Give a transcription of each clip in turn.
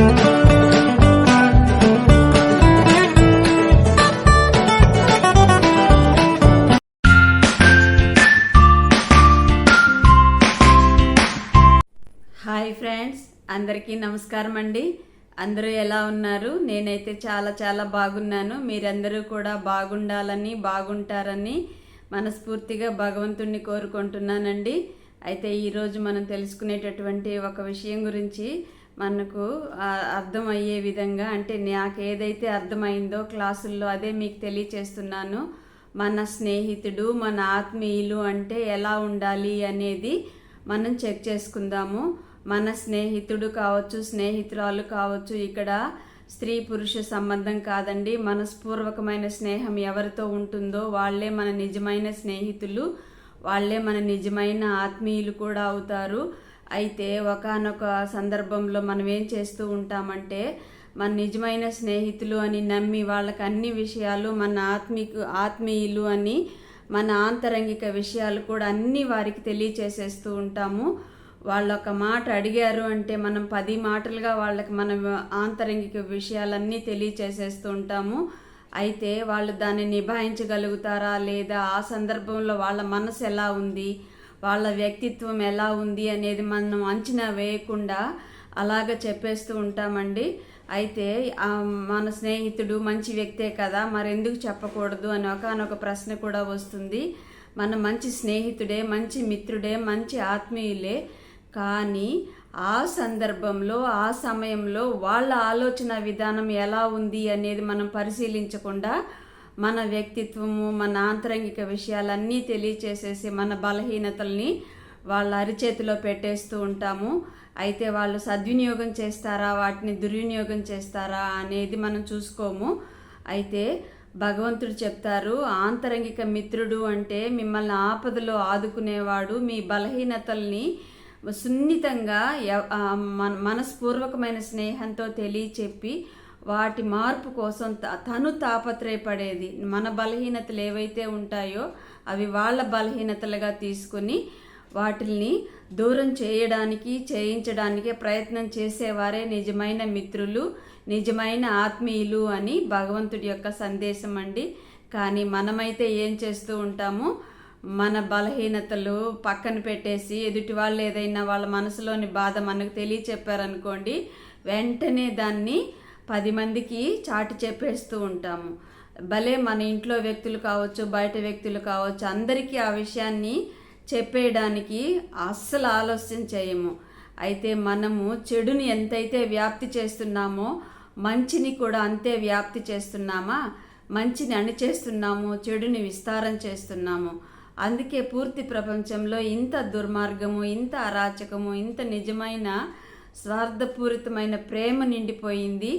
Hi friends అందరికీ నమస్కారం అండి. అందరూ ఎలా ఉన్నారు? నేనైతే చాలా చాలా బాగున్నాను. మీరందరూ కూడా బాగుండాలని బాగుంటారని మనస్ఫూర్తిగా భగవంతుణ్ణి కోరుకుంటున్నానండి. అయితే ఈరోజు మనం తెలుసుకునేటటువంటి ఒక విషయం గురించి మనకు అర్థమయ్యే విధంగా అంటే నాకు ఏదైతే అర్థమైందో క్లాసుల్లో అదే మీకు తెలియచేస్తున్నాను. మన స్నేహితుడు మన ఆత్మీయులు అంటే ఎలా ఉండాలి అనేది మనం చెక్ చేసుకుందాము. మన స్నేహితుడు కావచ్చు స్నేహితురాలు కావచ్చు ఇక్కడ స్త్రీ పురుష సంబంధం కాదండి. మనస్పూర్వకమైన స్నేహం ఎవరితో ఉంటుందో వాళ్ళే మన నిజమైన స్నేహితులు వాళ్ళే మన నిజమైన ఆత్మీయులు కూడా అవుతారు. అయితే ఒకానొక సందర్భంలో మనం ఏం చేస్తూ ఉంటామంటే మన నిజమైన స్నేహితులు అని నమ్మి వాళ్ళకి అన్ని విషయాలు మన ఆత్మీకు ఆత్మీయులు అని మన ఆంతరంగిక విషయాలు కూడా అన్నీ వారికి తెలియచేసేస్తూ ఉంటాము. వాళ్ళు ఒక మాట అడిగారు అంటే మనం పది మాటలుగా వాళ్ళకి మన ఆంతరంగిక విషయాలన్నీ తెలియచేసేస్తూ ఉంటాము. అయితే వాళ్ళు దాన్ని నిభాయించగలుగుతారా లేదా ఆ సందర్భంలో వాళ్ళ మనసు ఎలా ఉంది? వాళ్ళ వ్యక్తిత్వం ఎలా ఉంది అనేది మనం అంచనా వేయకుండా అలాగ చెప్పేస్తూ ఉంటామండి. అయితే మన స్నేహితుడు మంచి వ్యక్తే కదా మరి ఎందుకు చెప్పకూడదు అని ఒకనొక ప్రశ్న కూడా వస్తుంది. మన మంచి స్నేహితుడే మంచి మిత్రుడే మంచి ఆత్మీయులే. కానీ ఆ సందర్భంలో ఆ సమయంలో వాళ్ళ ఆలోచన విధానం ఎలా ఉంది అనేది మనం పరిశీలించకుండా మన వ్యక్తిత్వము మన ఆంతరంగిక విషయాలన్నీ తెలియచేసేసి మన బలహీనతల్ని వాళ్ళ అరిచేతిలో పెట్టేస్తూ ఉంటాము. అయితే వాళ్ళు సద్వినియోగం చేస్తారా? వాటిని దుర్వినియోగం చేస్తారా? అనేది మనం చూసుకోము. అయితే భగవంతుడు చెప్తారు ఆంతరంగిక మిత్రుడు అంటే మిమ్మల్ని ఆపదలో ఆదుకునేవాడు మీ బలహీనతల్ని సున్నితంగా మన మనస్పూర్వకమైన స్నేహంతో తెలియచెప్పి వాటి మార్పు కోసం తను తాపత్రయపడేది. మన బలహీనతలు ఏవైతే ఉంటాయో అవి వాళ్ళ బలహీనతలుగా తీసుకుని వాటిల్ని దూరం చేయడానికి చేయించడానికే ప్రయత్నం చేసేవారే నిజమైన మిత్రులు నిజమైన ఆత్మీయులు అని భగవంతుడి యొక్క సందేశం అండి. కానీ మనమైతే ఏం చేస్తూ ఉంటాము మన బలహీనతలు పక్కన పెట్టేసి ఎదుటి వాళ్ళు ఏదైనా వాళ్ళ మనసులోని బాధ మనకు తెలియచెప్పారనుకోండి వెంటనే దాన్ని పది మందికి చాటి చెప్పేస్తూ ఉంటాము. భలే మన ఇంట్లో వ్యక్తులు కావచ్చు బయట వ్యక్తులు కావచ్చు అందరికీ ఆ విషయాన్ని చెప్పేయడానికి అస్సలు ఆలోచన చేయము. అయితే మనము చెడుని ఎంతైతే వ్యాప్తి చేస్తున్నామో మంచిని కూడా అంతే వ్యాప్తి చేస్తున్నామా? మంచిని అణిచేస్తున్నాము చెడుని విస్తారం చేస్తున్నాము. అందుకే పూర్తి ప్రపంచంలో ఇంత దుర్మార్గము ఇంత అరాచకము ఇంత నిజమైన స్వార్థపూరితమైన ప్రేమ నిండిపోయింది.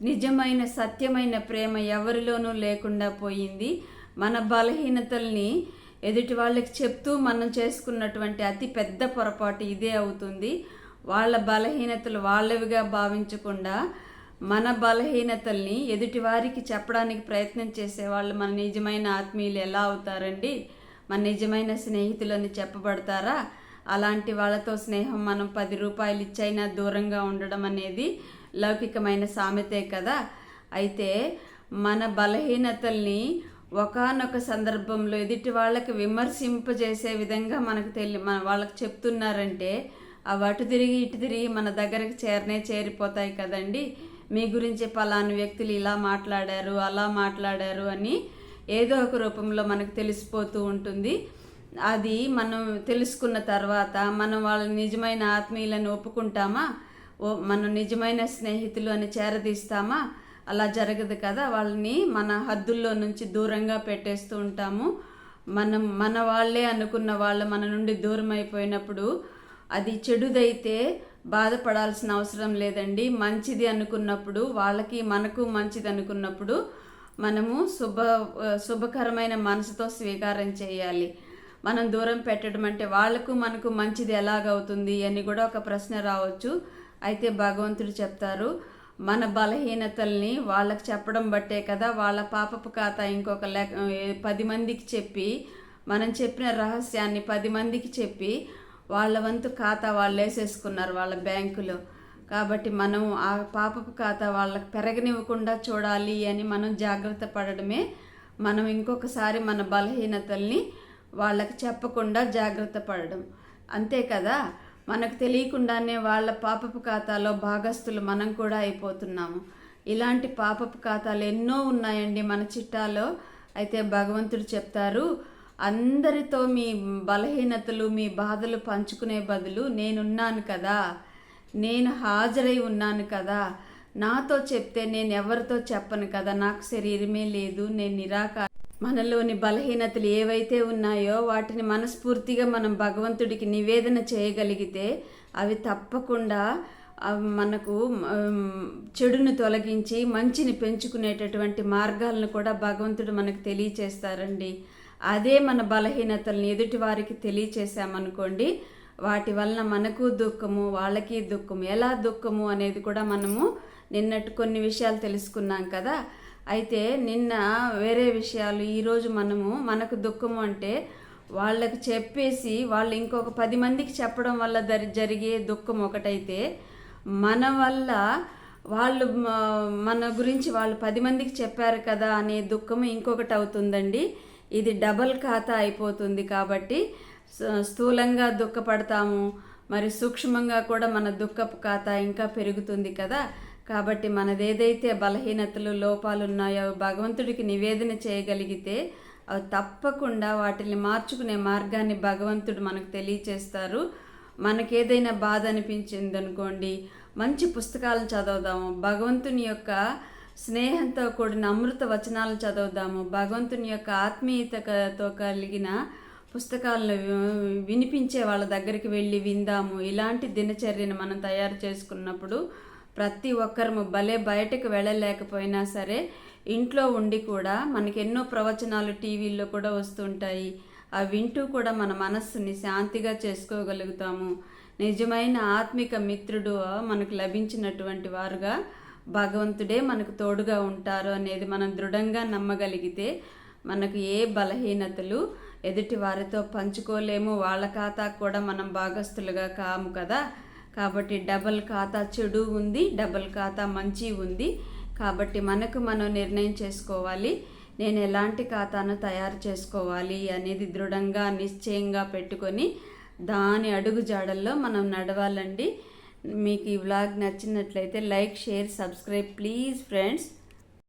నిజమైన సత్యమైన ప్రేమ ఎవరిలోనూ లేకుండా పోయింది. మన బలహీనతల్ని ఎదుటి వాళ్ళకి చెప్తూ మనం చేసుకున్నటువంటి అతి పెద్ద పొరపాటు ఇదే అవుతుంది. వాళ్ళ బలహీనతలు వాళ్ళవిగా భావించకుండా మన బలహీనతల్ని ఎదుటి వారికి చెప్పడానికి ప్రయత్నం చేసేవాళ్ళు మన నిజమైన ఆత్మీయులు ఎలా అవుతారండి? మన నిజమైన స్నేహితులని చెప్పబడతారా? అలాంటి వాళ్ళతో స్నేహం మనం పది రూపాయలు ఇచ్చైనా దూరంగా ఉండడం అనేది లౌకికమైన సామెతే కదా? అయితే మన బలహీనతల్ని ఒకానొక సందర్భంలో ఎదుటి వాళ్ళకి విమర్శింపజేసే విధంగా మనకు తెలి మన వాళ్ళకి చెప్తున్నారంటే అవి అటు తిరిగి ఇటు తిరిగి మన దగ్గరకు చేరనే చేరిపోతాయి కదండి. మీ గురించి పలాను వ్యక్తులు ఇలా మాట్లాడారు అలా మాట్లాడారు అని ఏదో ఒక రూపంలో మనకు తెలిసిపోతూ ఉంటుంది. అది మనం తెలుసుకున్న తర్వాత మనం వాళ్ళ నిజమైన ఆత్మీయులను ఒప్పుకుంటామా? ఓ మనం నిజమైన స్నేహితులు అని చేరదీస్తామా? అలా జరగదు కదా. వాళ్ళని మన హద్దుల్లో నుంచి దూరంగా పెట్టేస్తూ ఉంటాము. మనం మన వాళ్ళే అనుకున్న వాళ్ళు మన నుండి దూరం అయిపోయినప్పుడు అది చెడుదైతే బాధపడాల్సిన అవసరం లేదండి. మంచిది అనుకున్నప్పుడు వాళ్ళకి మనకు మంచిది అనుకున్నప్పుడు మనము శుభ శుభకరమైన మనసుతో స్వీకారం చేయాలి. మనం దూరం పెట్టడం అంటే వాళ్ళకు మనకు మంచిది ఎలాగవుతుంది అని కూడా ఒక ప్రశ్న రావచ్చు. అయితే భగవంతుడు చెప్తారు మన బలహీనతల్ని వాళ్ళకి చెప్పడం బట్టే కదా వాళ్ళ పాపపు ఖాతా ఇంకొక లెక్క పది మందికి చెప్పి మనం చెప్పిన రహస్యాన్ని పది మందికి చెప్పి వాళ్ళ వంతు ఖాతా వాళ్ళు వేసేసుకున్నారు వాళ్ళ బ్యాంకులో. కాబట్టి మనం ఆ పాపపు ఖాతా వాళ్ళకి పెరగనివ్వకుండా చూడాలి అని మనం జాగ్రత్త పడడమే మనం ఇంకొకసారి మన బలహీనతల్ని వాళ్ళకి చెప్పకుండా జాగ్రత్త పడడం. అంతే కదా? మనకు తెలియకుండానే వాళ్ళ పాపపు ఖాతాలో భాగస్తులు మనం కూడా అయిపోతున్నాము. ఇలాంటి పాపపు ఖాతాలు ఎన్నో ఉన్నాయండి మన చిట్టాలో. అయితే భగవంతుడు చెప్తారు అందరితో మీ బలహీనతలు మీ బాధలు పంచుకునే బదులు నేనున్నాను కదా. నేను హాజరై ఉన్నాను కదా. నాతో చెప్తే నేను ఎవరితో చెప్పను కదా. నాకు శరీరమే లేదు. నేను నిరాకార మనలోని బలహీనతలు ఏవైతే ఉన్నాయో వాటిని మనస్ఫూర్తిగా మనం భగవంతుడికి నివేదన చేయగలిగితే అవి తప్పకుండా మనకు చెడును తొలగించి మంచిని పెంచుకునేటటువంటి మార్గాలను కూడా భగవంతుడు మనకు తెలియచేస్తారండి. అదే మన బలహీనతల్ని ఎదుటి వారికి తెలియచేసామనుకోండి వాటి వలన మనకు దుఃఖము వాళ్ళకి దుఃఖము ఎలా దుఃఖము అనేది కూడా మనము నిన్నట్టు కొన్ని విషయాలు తెలుసుకున్నాం కదా. అయితే నిన్న వేరే విషయాలు ఈరోజు మనము మనకు దుఃఖము అంటే వాళ్ళకు చెప్పేసి వాళ్ళు ఇంకొక పది మందికి చెప్పడం వల్ల జరిగే దుఃఖం ఒకటైతే మన వల్ల వాళ్ళు మన గురించి వాళ్ళు పది మందికి చెప్పారు కదా అనే దుఃఖం ఇంకొకటి అవుతుందండి. ఇది డబల్ ఖాతా అయిపోతుంది కాబట్టి స్థూలంగా దుఃఖపడతాము. మరి సూక్ష్మంగా కూడా మన దుఃఖపు ఖాతా ఇంకా పెరుగుతుంది కదా. కాబట్టి మనదేదైతే బలహీనతలు లోపాలు ఉన్నాయో అవి భగవంతుడికి నివేదన చేయగలిగితే అవి తప్పకుండా వాటిని మార్చుకునే మార్గాన్ని భగవంతుడు మనకు తెలియచేస్తారు. మనకేదైనా బాధ అనిపించింది అనుకోండి మంచి పుస్తకాలు చదువుదాము భగవంతుని యొక్క స్నేహంతో కూడిన అమృత వచనాలు చదువుదాము భగవంతుని యొక్క ఆత్మీయతతో కలిగిన పుస్తకాలను వినిపించే వాళ్ళ దగ్గరికి వెళ్ళి విందాము. ఇలాంటి దినచర్యను మనం తయారు చేసుకున్నప్పుడు ప్రతి ఒక్కరము భలే బయటకు వెళ్ళలేకపోయినా సరే ఇంట్లో ఉండి కూడా మనకి ఎన్నో ప్రవచనాలు టీవీల్లో కూడా వస్తుంటాయి. అవి వింటూ కూడా మన మనస్సుని శాంతిగా చేసుకోగలుగుతాము. నిజమైన ఆత్మిక మిత్రుడు మనకు లభించినటువంటి వారుగా భగవంతుడే మనకు తోడుగా ఉంటారు అనేది మనం దృఢంగా నమ్మగలిగితే మనకు ఏ బలహీనతలు ఎదుటి వారితో పంచుకోలేము. వాళ్ళ ఖాతా కూడా మనం భాగస్తులుగా కాము కదా. కాబట్టి డబల్ ఖాతా చెడు ఉంది డబల్ ఖాతా మంచి ఉంది. కాబట్టి మనకు మనం నిర్ణయం చేసుకోవాలి. నేను ఎలాంటి ఖాతాను తయారు చేసుకోవాలి అనేది దృఢంగా నిశ్చయంగా పెట్టుకొని దాని అడుగు జాడల్లో మనం నడవాలండి. మీకు ఈ వ్లాగ్ నచ్చినట్లయితే like share subscribe please friends.